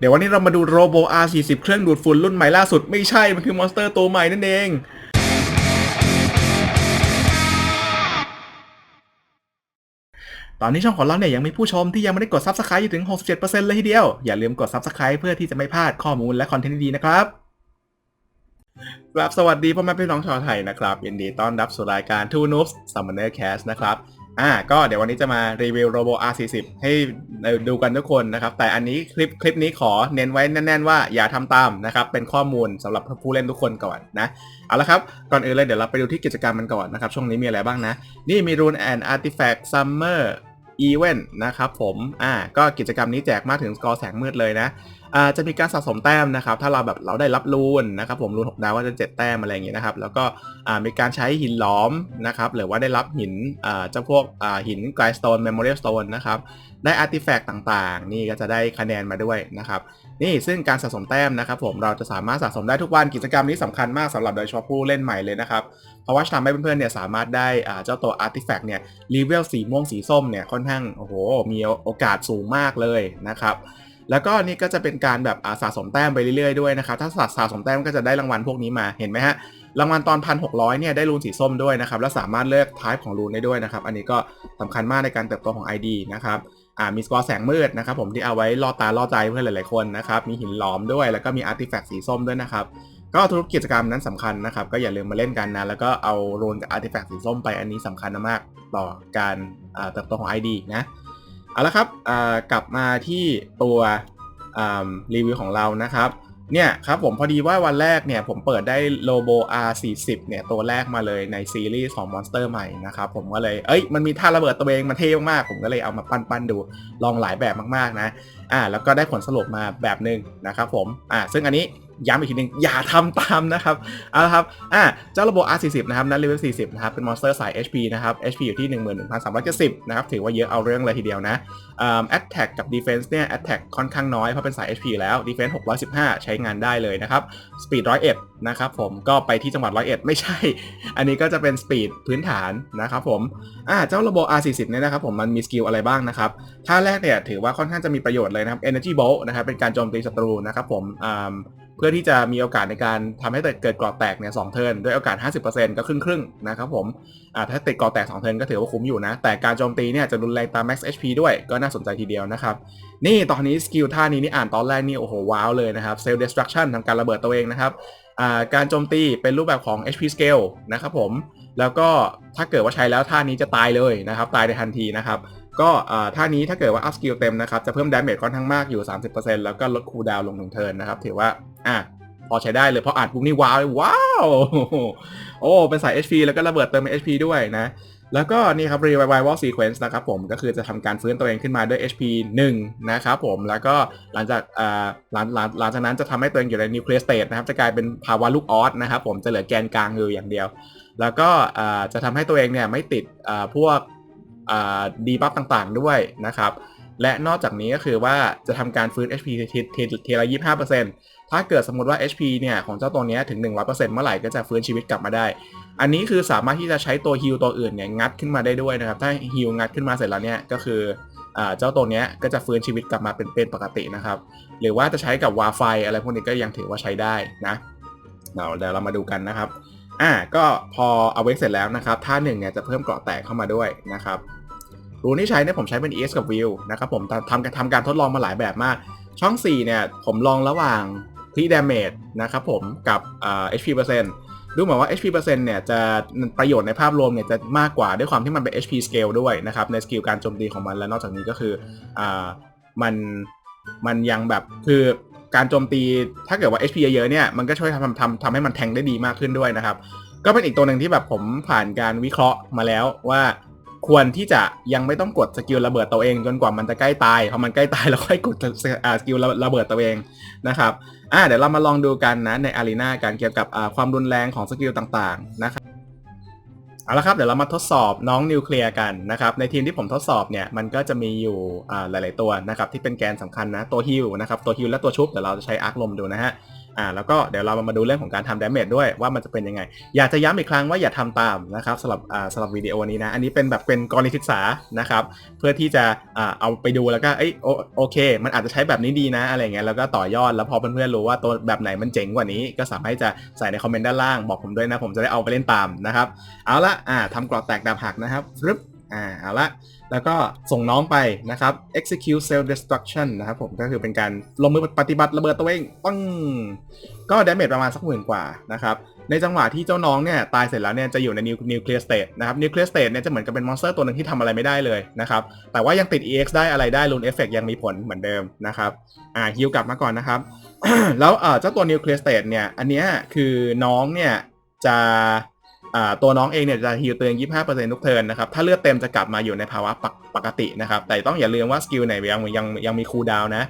เดี๋ยววันนี้เรามาดูโรโบ R40 เครื่องดูดฝุ่นรุ่นใหม่ล่าสุด ไม่ใช่ มันคือมอนสเตอร์ตัวใหม่นั่นเอง ตอนนี้ช่องของเราเนี่ยยังมีผู้ชมที่ยังไม่ได้กด Subscribe อยู่ถึง 67%เลยทีเดียว อย่าลืมกด Subscribe เพื่อที่จะไม่พลาดข้อมูลและคอนเทนต์ดีๆนะครับครับสวัสดีพ่อแม่พี่น้องชาวไทยนะครับยินดีต้อนรับสู่รายการ Two Noobs Summoner Cast นะครับ อ่าก็เดี๋ยววันนี้จะมารีวิว Robo R40 ให้ดูกันทุกคนนะครับ แต่อันนี้คลิปคลิปนี้ขอเน้นไว้แน่น ๆ ว่าอย่าทำตามนะครับ เป็นข้อมูลสำหรับผู้เล่นทุกคนก่อนนะ เอาละครับ ก่อนอื่นเลยเดี๋ยวเราไปดูที่กิจกรรมมันก่อนนะครับ ช่วงนี้มีอะไรบ้างนะ นี่มี Rune and Artifact Summer Event นะครับผม อ่า ก็กิจกรรมนี้แจกมากถึงกอแสงมืดเลยนะ อ่าจะมีการสะสมแต้มนะครับ ถ้าเราแบบเราได้รับรูนนะครับ ผมรูน6ดาวก็จะ7แต้มอะไรอย่างงี้นะครับ แล้วก็อ่ามีการใช้หินหลอมนะครับ หรือว่าได้รับหินอ่าเจ้าพวกอ่าหินไกรสโตนเมมโมเรียลสโตนนะครับ ได้อาร์ติแฟกต์ต่างๆ นี่ก็จะได้คะแนนมาด้วยนะครับ นี่ซึ่งการสะสมแต้มนะครับ ผมเราจะสามารถสะสมได้ทุกวันกิจกรรมนี้สำคัญมากสำหรับโดยเฉพาะผู้เล่นใหม่เลยนะครับเพราะว่าทำให้เพื่อนๆเนี่ยสามารถได้เจ้าตัวอาร์ติแฟกต์เนี่ยรีเวลสีม่วงสีส้มเนี่ยค่อนข้างโอ้โหมีโอกาสสูงมากเลยนะครับ แล้วก็นี่ก็จะเป็นการแบบสะสมแต้มไปเรื่อยๆด้วยนะครับ ถ้าสะสะสมแต้มก็จะได้รางวัลพวกนี้มาเห็นไหมฮะรางวัลตอน1,600เนี่ยได้รูนสีส้มด้วยนะครับ แล้วสามารถเลือกทายของรูนได้ด้วยนะครับ อันนี้ก็สำคัญมากในการเติบโตของ ID นะครับอ่ามีสกอร์แสงมืดนะครับผมที่เอาไว้ล่อตาล่อใจเพื่อนหลายๆคนนะครับมีหินหลอมด้วย แล้วก็มีอาร์ติแฟกต์สีส้มด้วยนะครับก็ทุกกิจกรรมนั้นสำคัญนะครับ ก็อย่าลืมมาเล่นกันนะ แล้วก็เอาโรนกับอาร์ติแฟกต์สีส้มไปอันนี้สำคัญมากต่อการเติบโตของ ID นะ เอาละครับกลับมาที่ตัวรีวิวของเรานะครับเนี่ยครับผมพอดีว่าวันแรกเนี่ยผมเปิดได้ Lobo R40 เนี่ยตัวแรกมาเลยในซีรีส์ของ Monster ใหม่นะครับผมก็เลยเอ้ยมันมีท่าระเบิดตัวเองมันเท่มากๆผมก็เลยเอามาปั้นๆดูลองหลายแบบมากๆนะอ่าแล้วก็ได้ผลสรุปมาแบบหนึ่งนะครับผมอ่าซึ่งอันนี้ ย้ำอีกทีหนึงอย่าทำตามนะครับเอาละครับอ่าเจ้าระบบ R40 นะครับนั้นเลเวล40 นะครับ เป็นมอนสเตอร์สาย HP นะครับ HP อยู่ที่ 11,370 นะครับ ถือว่าเยอะเอาเรื่องเลยทีเดียวนะอ่า Attack กับ Defense เนี่ย Attack ค่อนข้างน้อย เพราะเป็นสาย HP แล้ว Defense 615 ใช้งานได้เลยนะครับ Speed 101 นะครับผมก็ไปที่จังหวัด 101 ไม่ใช่ อันนี้ก็จะเป็น Speed พื้นฐานนะครับผมอ่าเจ้าระบบ R40 เนี่ยนะครับผมมันมีสกิลอะไรบ้างนะครับท่าแรกเนี่ยถือว่าค่อนข้างจะมีประโยชน์เลยนะครับ Energy Bolt นะครับเป็นการโจมตีศัตรูนะครับผมอ่า พื่อที่จะมีโอกาสในการทำให้เกิดกรอบแตกเนี่ยสองเทิร์นด้วยโอกาส 50%ก็ครึ่งครึ่งนะครับผมถ้าติดกรอบแตก2เทิร์นก็ถือว่าคุ้มอยู่นะ แต่การโจมตีเนี่ยจะรุนแรงตาม Max HP ด้วยก็น่าสนใจทีเดียวนะครับ นี่ตอนนี้สกิลท่านี้นี่อ่านตอนแรกนี่โอ้โหว้าวเลยนะครับ Self Destruction ทำการระเบิดตัวเองนะครับการโจมตีเป็นรูปแบบของ HP Scale นะครับผมแล้วก็ถ้าเกิดว่าใช้แล้วท่านี้จะตายเลยนะครับ ตายในทันทีนะครับก็ท่านี้ถ้าเกิดว่าอัพสกิลเต็มนะครับจะเพิ่มดาเมจค่อนข้างมากอยู่ 30%แล้วก็ลดคูลดาวน์ลงหนึ่งเทิร์นนะครับถือว่า อะพอใช้ได้เลยพออ่านปุ๊บนี่ว้าวว้าวโอ้เป็นสาย HP แล้วก็ระเบิดเติม HP ด้วยนะ แล้วก็นี่ครับ Revival Sequence นะครับผมก็คือจะทำการฟื้นตัวเองขึ้นมาด้วย HP 1 นะครับผมแล้วก็หลังจากหลังหลังหลังจากนั้นจะทำให้ตัวเองอยู่ใน Nuclear State นะครับจะกลายเป็นภาวะลูกออสนะครับผมจะเหลือแกนกลางอยู่อย่างเดียว แล้วก็จะทำให้ตัวเองเนี่ยไม่ติดพวกดีบัฟต่างๆด้วยนะครับและนอกจากนี้ก็คือว่าจะทำการฟื้น HP ทีทีทีละ25% ถ้าเกิดสมมติว่า HP เนี่ยของเจ้าตัวนี้ถึง 100%เมื่อไหร่ก็จะฟื้นชีวิตกลับมาได้ อันนี้คือสามารถที่จะใช้ตัวฮิลตัวอื่นเนี่ยงัดขึ้นมาได้ด้วยนะครับ ถ้าฮิลงัดขึ้นมาเสร็จแล้วเนี่ยก็คืออเจ้าตัวนี้ก็จะฟื้นชีวิตกลับมาเป็นเป็นปกตินะครับ หรือว่าจะใช้กับวาไฟอะไรพวกนี้ก็ยังถือว่าใช้ได้นะเดี๋ยวเดี๋ยวเรามาดูกันนะครับอ่าก็พอเอาไว้เสร็จแล้วนะครับท่าหนึ่งเนี่ยจะเพิ่มเกราะแตกเข้ามาด้วยนะครับรูนที่ใช้เนี่ยผมใช้เป็น ES กับ View นะครับผมทำทำการทดลองมาหลายแบบมาก ช่อง 4 เนี่ยผมลองระหว่าง ที่ damage นะครับผมกับอ่า HP เปอร์เซ็นต์ดูเหมือนว่า HP เปอร์เซ็นต์เนี่ยจะประโยชน์ในภาพรวมเนี่ยจะมากกว่าด้วยความที่มันเป็น HP scale ด้วยนะครับในสกิลการโจมตีของมันและนอกจากนี้ก็คืออ่ามันมันยังแบบคือการโจมตีถ้าเกิดว่า HP เยอะๆเนี่ยมันก็ช่วยทำทำทำให้มันแทงได้ดีมากขึ้นด้วยนะครับ ก็เป็นอีกตัวหนึ่งที่แบบผมผ่านการวิเคราะห์มาแล้วว่าควรที่จะยังไม่ต้องกดสกิลระเบิดตัวเองจนกว่ามันจะใกล้ตายพอมันใกล้ตายแล้วค่อยกดสกิลระเบิดตัวเองนะครับ อ่าเดี๋ยวเรามาลองดูกันนะในอารีนาการเกี่ยวกับความรุนแรงของสกิลต่างๆนะครับเอาละครับเดี๋ยวเรามาทดสอบน้องนิวเคลียร์กันนะครับในทีมที่ผมทดสอบเนี่ยมันก็จะมีอยู่หลาย ๆ ตัวนะครับที่เป็นแกนสำคัญนะตัวฮิลนะครับตัวฮิลและตัวชุบเดี๋ยวเราจะใช้อาร์คลมดูนะฮะ อ่าแล้วก็เดี๋ยวเรามาดูเรื่องของการทำดาเมจด้วยว่ามันจะเป็นยังไง อยากจะย้ำอีกครั้งว่าอย่าทำตามนะครับสำหรับอ่าสำหรับวิดีโอนี้นะ อันนี้เป็นแบบเป็นกรณีศึกษานะครับ เพื่อที่จะอ่าเอาไปดูแล้วก็เอ้ยโอโอเค มันอาจจะใช้แบบนี้ดีนะอะไรเงี้ยแล้วก็ต่อยอดแล้วพอเพื่อนๆรู้ว่าตัวแบบไหนมันเจ๋งกว่านี้ ก็สามารถจะใส่ในคอมเมนต์ด้านล่างบอกผมด้วยนะ ผมจะได้เอาไปเล่นตามนะครับ เอาละอ่าทำกรอบแตกดาบหักนะครับฟึบอ่าเอาละ แล้วก็ส่งน้องไปนะครับ execute self destruction นะครับผมก็คือเป็นการลงมือปฏิบัติระเบิดตัวเองปังก็ damage ประมาณสักหมื่นกว่านะครับ ในจังหวะที่เจ้าน้องเนี่ยตายเสร็จแล้วเนี่ยจะอยู่ใน nuclear state นะครับ nuclear state เนี่ยจะเหมือนกับเป็นมอนสเตอร์ตัวหนึ่งที่ทำอะไรไม่ได้เลยนะครับ แต่ว่ายังติด ex ได้อะไรได้ rune effect ยังมีผลเหมือนเดิมนะครับอ่าฮิวกลับมาก่อนนะครับ แล้วเอ่อเจ้าตัว nuclear state เนี่ยอันเนี้ยคือน้องเนี่ยจะ ตัวน้องเองเนี่ยจะฮิลตัวเอง 25%ทุกเทิร์นนะครับ ถ้าเลือดเต็มจะกลับมาอยู่ในภาวะปกปกตินะครับ แต่ต้องอย่าลืมว่าสกิลไหนยังยังยังมีคูลดาวน์นะ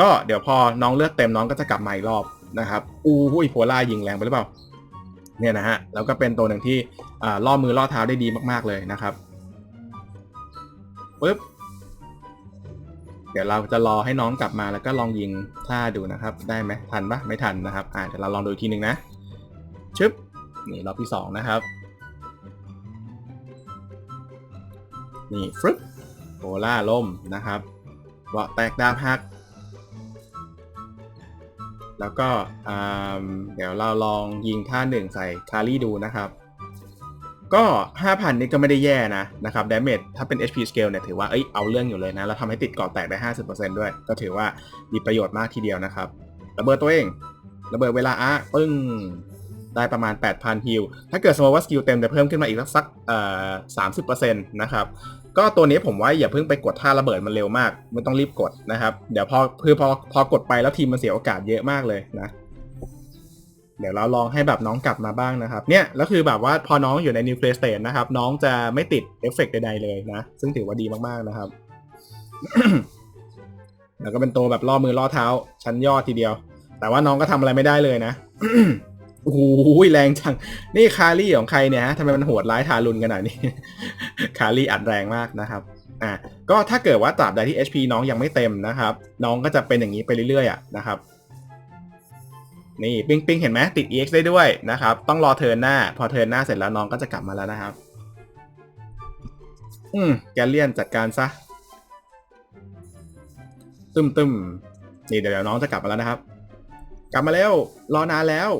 ก็เดี๋ยวพอน้องเลือดเต็มน้องก็จะกลับมาอีกรอบนะครับ อู้หูยโพล่ายิงแรงไปหรือเปล่า เนี่ยนะฮะ แล้วก็เป็นตัวหนึ่งที่ล่อมือล่อเท้าได้ดีมาก ๆเลยนะครับปึ๊บ เดี๋ยวเราจะรอให้น้องกลับมาแล้วก็ลองยิงท่าดูนะครับ ได้ไหมทันปะไม่ทันนะครับ อ่าเดี๋ยวเราลองดูอีกทีหนึ่งนะ ชึบ นี่รอบที่สองนะครับ นี่ฟรึบโพล่าล่มนะครับเบาะแตกดาบหัก แล้วก็เดี๋ยวเราลองยิงท่าหนึ่งใส่คารี่ดูนะครับ ก็ 5,000 นี่ก็ไม่ได้แย่นะนะครับดาเมจถ้าเป็น HP scale เนี่ยถือว่าเอ้ยเอาเรื่องอยู่เลยนะ แล้วทำให้ติดเกาะแตกได้ 50%ด้วย ก็ถือว่ามีประโยชน์มากทีเดียวนะครับ ระเบิดตัวเอง ระเบิดเวลาอะปึ้ง ได้ประมาณ 8,000ฮิลถ้าเกิดสมมติว่าสกิลเต็มจะเพิ่มขึ้นมาอีกสักเอ่อ30%นะครับก็ตัวนี้ผมว่าอย่าเพิ่งไปกดท่าระเบิดมันเร็วมากไม่ต้องรีบกดนะครับ เดี๋ยวพอคือพอพอกดไปแล้วทีมมันเสียโอกาสเยอะมากเลยนะ เดี๋ยวเราลองให้แบบน้องกลับมาบ้างนะครับ เนี่ยแล้วคือแบบว่าพอน้องอยู่ในนิวเคลียร์สเตทนะครับ น้องจะไม่ติดเอฟเฟกต์ใดๆเลยนะ ซึ่งถือว่าดีมากๆนะครับ แล้วก็เป็นตัวแบบล่อมือล่อเท้า ชั้นยอดทีเดียว แต่ว่าน้องก็ทำอะไรไม่ได้เลยนะ โอ้โหแรงจัง นี่คารี่ของใครเนี่ยฮะทำไมมันโหดร้ายทารุณขนาดนี้ คารี่อัดแรงมากนะครับอะก็ถ้าเกิดว่าตราบใดที่ HP น้องยังไม่เต็มนะครับ น้องก็จะเป็นอย่างนี้ไปเรื่อยๆอะนะครับนี่ปิงปิงเห็นไหมติด EX ได้ด้วยนะครับ ต้องรอเทิร์นหน้า พอเทิร์นหน้าเสร็จแล้วน้องก็จะกลับมาแล้วนะครับ อืมแกเลียนจัดการซะ ตึมตึมนี่เดี๋ยวน้องจะกลับมาแล้วนะครับ กลับมาแล้ว รอนานแล้ว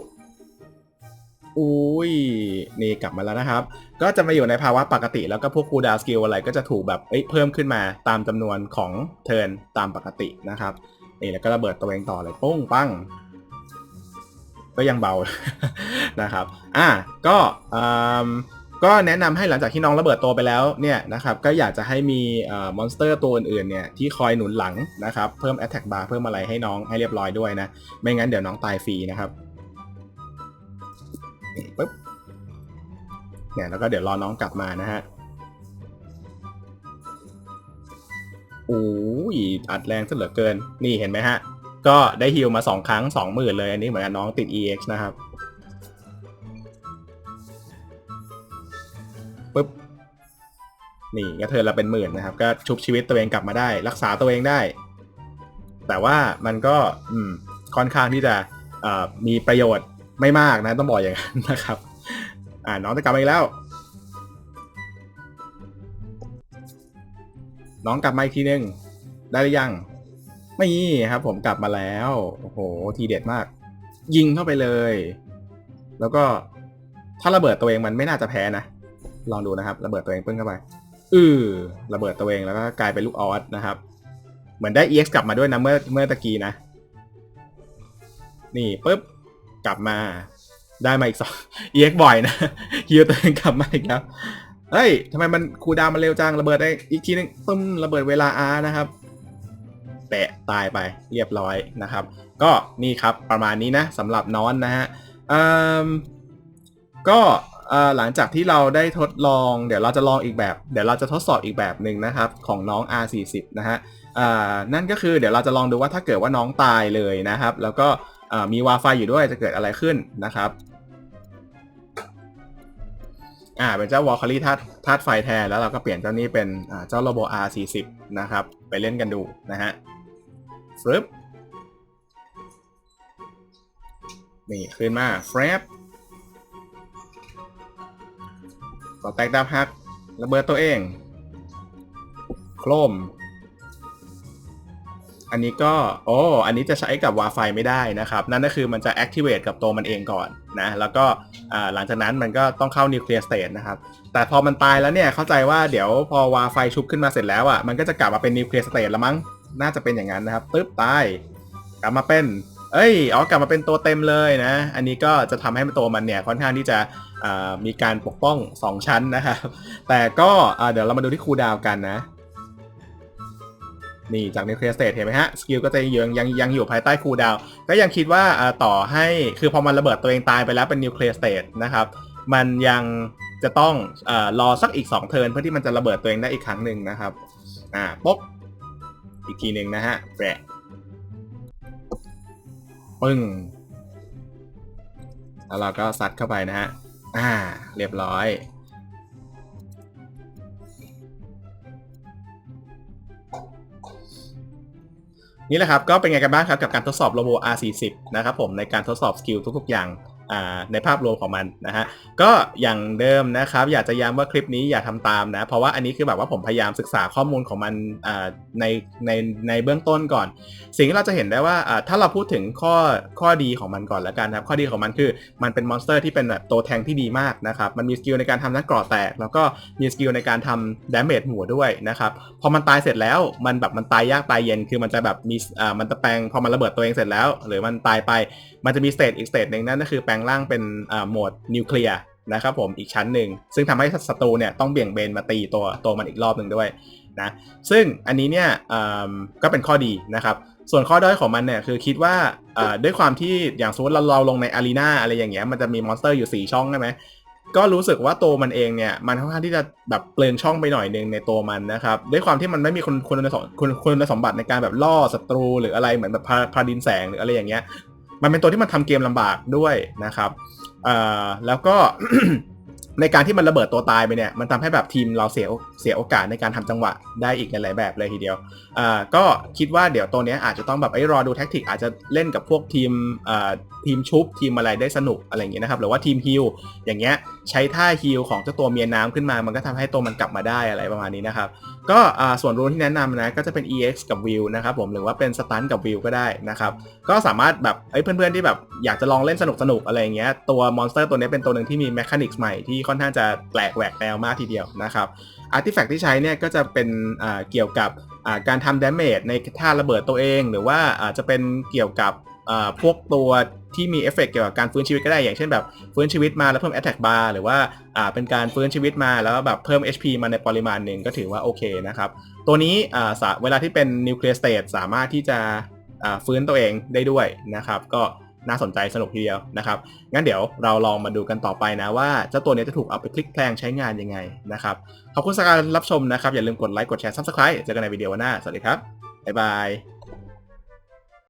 อุ้ย นี่กลับมาแล้วนะครับ ก็จะมาอยู่ในภาวะปกติ แล้วก็พวกคูดาวสกิลอะไรก็จะถูกแบบเอ้ยเพิ่มขึ้นมาตามจำนวนของเทิร์นตามปกตินะครับนี่แล้วก็ระเบิดตัวเองต่อเลยปุ้งปังก็ยังเบานะครับ อะก็อืมก็แนะนำให้หลังจากที่น้องระเบิดตัวไปแล้วเนี่ยนะครับ ก็อยากจะให้มีมอนสเตอร์ตัวอื่นๆเนี่ยที่คอยหนุนหลังนะครับ เพิ่ม Attack Bar เพิ่มอะไรให้น้องให้เรียบร้อยด้วยนะ ไม่งั้นเดี๋ยวน้องตายฟรีนะครับ นี่ปึ๊บเนี่ยแล้วก็เดี๋ยวรอน้องกลับมานะฮะโอ้ยอัดแรงซะเหลือเกิน นี่เห็นไหมฮะ ก็ได้ฮิลมา 2 ครั้ง 20,000 เลย อันนี้เหมือนกันน้องติด EX นะครับปึ๊บ นี่ก็เธอละเป็นหมื่นนะครับ ก็ชุบชีวิตตัวเองกลับมาได้ รักษาตัวเองได้ แต่ว่ามันก็อืมค่อนข้างที่จะมีประโยชน์ ไม่มากนะ ต้องบอกอย่างนั้นนะครับ อ่าน้องจะกลับมาอีกแล้ว น้องกลับมาอีกทีนึงได้หรือยัง ไม่ครับ ผมกลับมาแล้วโอ้โหทีเด็ดมาก ยิงเข้าไปเลย แล้วก็ถ้าระเบิดตัวเองมันไม่น่าจะแพ้นะลองดูนะครับระเบิดตัวเองปึ้งเข้าไปอือระเบิดตัวเองแล้วก็กลายเป็นลูกออสนะครับ เหมือนได้ EX กลับมาด้วยนะเมื่อเมื่อตะกี้นะ นี่ปุ๊บ กลับมาได้มาอีกสอง EX บ่อยนะฮิวตัวเองกลับมาอีกแล้วเฮ้ยทำไมมันคูดาวมันเร็วจังระเบิดได้อีกทีนึงปึ้มระเบิดเวลา R นะครับแปะตายไปเรียบร้อยนะครับ ก็นี่ครับประมาณนี้นะสำหรับนอนนะฮะอืมก็อ่อหลังจากที่เราได้ทดลองเดี๋ยวเราจะลองอีกแบบ เดี๋ยวเราจะทดสอบอีกแบบหนึ่งนะครับ ของน้อง R40 นะฮะอ่านั่นก็คือเดี๋ยวเราจะลองดูว่าถ้าเกิดว่าน้องตายเลยนะครับ แล้วก็ มีวาไฟอยู่ด้วยจะเกิดอะไรขึ้นนะครับอ่าเป็นเจ้าวอลคารี่ธาตุธาตุไฟแทนแล้วเราก็เปลี่ยนเจ้านี้เป็นอ่าเจ้าโรโบ R40 นะครับ ไปเล่นกันดูนะฮะฟึบนี่ขึ้นมาแฟบต่อแตกดาบฮักระเบิดตัวเอง โครม อันนี้ก็โอ้อันนี้จะใช้กับ Wi-Fi ไม่ได้นะครับ นั่นก็คือมันจะ activate กับตัวมันเองก่อนนะแล้วก็หลังจากนั้นมันก็ต้องเข้า nuclear state นะครับแต่พอมันตายแล้วเนี่ยเข้าใจว่าเดี๋ยวพอ Wi-Fi ชุบขึ้นมาเสร็จแล้วอะมันก็จะกลับมาเป็น nuclear state ล้วมั้งน่าจะเป็นอย่างนั้นนะครับตึ๊บตายกลับมาเป็นเอ้ยอ๋อกลับมาเป็นตัวเต็มเลยนะ อันนี้ก็จะทำให้ตัวมันเนี่ยค่อนข้างที่จะมีการปกป้อง 2 ชั้นนะครับแต่ก็เดี๋ยวเรามาดูที่ครูดาวกันนะ นี่จากนิวเคลียร์สเตทเห็นไหมฮะสกิลก็จะยังยังยังอยู่ภายใต้คูลดาวก็ยังคิดว่าต่อให้คือพอมันระเบิดตัวเองตายไปแล้วเป็นนิวเคลียร์สเตทนะครับมันยังจะต้องอรอสักอีก 2 เทิร์นเพื่อที่มันจะระเบิดตัวเองได้อีกครั้งหนึ่งนะครับอ่าปุ๊บอีกทีหนึ่งนะฮะแปะปึ้งแล้วเราก็ซัดเข้าไปนะฮะอ่า เรียบร้อย นี่แหละครับก็เป็นไงกันบ้างครับกับการทดสอบโลโบ R40 นะครับผมในการทดสอบสกิลทุกๆอย่าง ในภาพรวมของมันนะฮะก็อย่างเดิมนะครับ อยากจะย้ำว่าคลิปนี้อย่าทำตามนะ เพราะว่าอันนี้คือแบบว่าผมพยายามศึกษาข้อมูลของมันในในในเบื้องต้นก่อน สิ่งที่เราจะเห็นได้ว่าถ้าเราพูดถึงข้อข้อดีของมันก่อนแล้วกันครับ ข้อดีของมันคือมันเป็นมอนสเตอร์ที่เป็นแบบตัวแทงที่ดีมากนะครับ มันมีสกิลในการทำทั้งกรอแตก แล้วก็มีสกิลในการทำดาเมจหัวด้วยนะครับพอมันตายเสร็จแล้วมันแบบมันตายยากตายเย็นคือมันจะแบบมีอ่ามันจะแปลงพอมันระเบิดตัวเองเสร็จแล้ว หรือมันตายไป มันจะมีสเตจอีกสเตจหนึ่งนั่นก็คือแปลงร่างเป็นโหมดนิวเคลียร์นะครับผมอีกชั้นหนึ่งซึ่งทำให้ศัตรูเนี่ยต้องเบี่ยงเบนมาตีตัวตัวมันอีกรอบหนึ่งด้วยนะซึ่งอันนี้เนี่ยก็เป็นข้อดีนะครับส่วนข้อด้อยของมันเนี่ยคือคิดว่าด้วยความที่อย่างสมมติเราเราลงในอารีนาอะไรอย่างเงี้ยมันจะมีมอนสเตอร์อยู่ 4 ช่องใช่ไหมก็รู้สึกว่าตัวมันเองเนี่ยมันค่อนข้างที่จะแบบเปลืองช่องไปหน่อยหนึงในตัวมันนะครับด้วยความที่มันไม่มีคุณคุณสมคุณคุณสมบัติในการแบบล่อศัตรูหรืออะไรเหมือนแบบพาพาดินแสงหรืออะไรอย่างเงี้ย มันเป็นตัวที่มันทำเกมลำบากด้วยนะครับแล้วก็ในการที่มันระเบิดตัวตายไปเนี่ยมันทำให้แบบทีมเราเสียเสียโอกาสในการทำจังหวะได้อีกหลายแบบเลยทีเดียวก็คิดว่าเดี๋ยวตัวนี้อาจจะต้องแบบไอ้รอดูแท็กติกอาจจะเล่นกับพวกทีม ทีมชุบทีมอะไรได้สนุกอะไรอย่างเงี้ยนะครับหรือว่าทีมฮิลอย่างเงี้ยใช้ท่าฮิลของเจ้าตัวเมียน้ำขึ้นมา มันก็ทำให้ตัวมันกลับมาได้อะไรประมาณนี้นะครับก็ส่วนรูนที่แนะนำนะก็จะเป็น EX กับ View นะครับผมหรือว่าเป็น Stun กับ View ก็ได้นะครับก็สามารถแบบเอ้ยเพื่อนๆที่แบบอยากจะลองเล่นสนุกๆอะไรอย่างเงี้ยตัวมอนสเตอร์ตัวนี้เป็นตัวหนึ่งที่มีแมคานิกส์ใหม่ที่ค่อนข้างจะแปลกแหวกแนวมากทีเดียวนะครับอาร์ติแฟกต์ที่ใช้เนี่ยก็จะเป็นเกี่ยวกับการทำดาเมจในท่าระเบิดตัวเอง หรือว่าอาจจะเป็นเกี่ยวกับ พวกตัวที่มีเอฟเฟกต์เกี่ยวกับการฟื้นชีวิตก็ได้อย่างเช่นแบบฟื้นชีวิตมาแล้วเพิ่ม attack bar หรือว่าเป็นการฟื้นชีวิตมาแล้วแบบเพิ่ม HP มาในปริมาณหนึ่งก็ถือว่าโอเคนะครับ ตัวนี้เวลาที่เป็นนิวเคลียร์สเต e สามารถที่จะฟื้นตัวเองได้ด้วยนะครับ ก็น่าสนใจสนุกทีเดียวนะครับ งั้นเดี๋ยวเราลองมาดูกันต่อไปนะว่าเจ้าตัวนี้จะถูกเอาไปคลิกแพลงใช้งานยังไงนะครับ ขอบคุณสำหรับการรับชมนะครับ อย่าลืมกดไลค์กดแชร์ Subscribe เจอกันในวิดีโอหน้า สวัสดีครับ บ๊ายบาย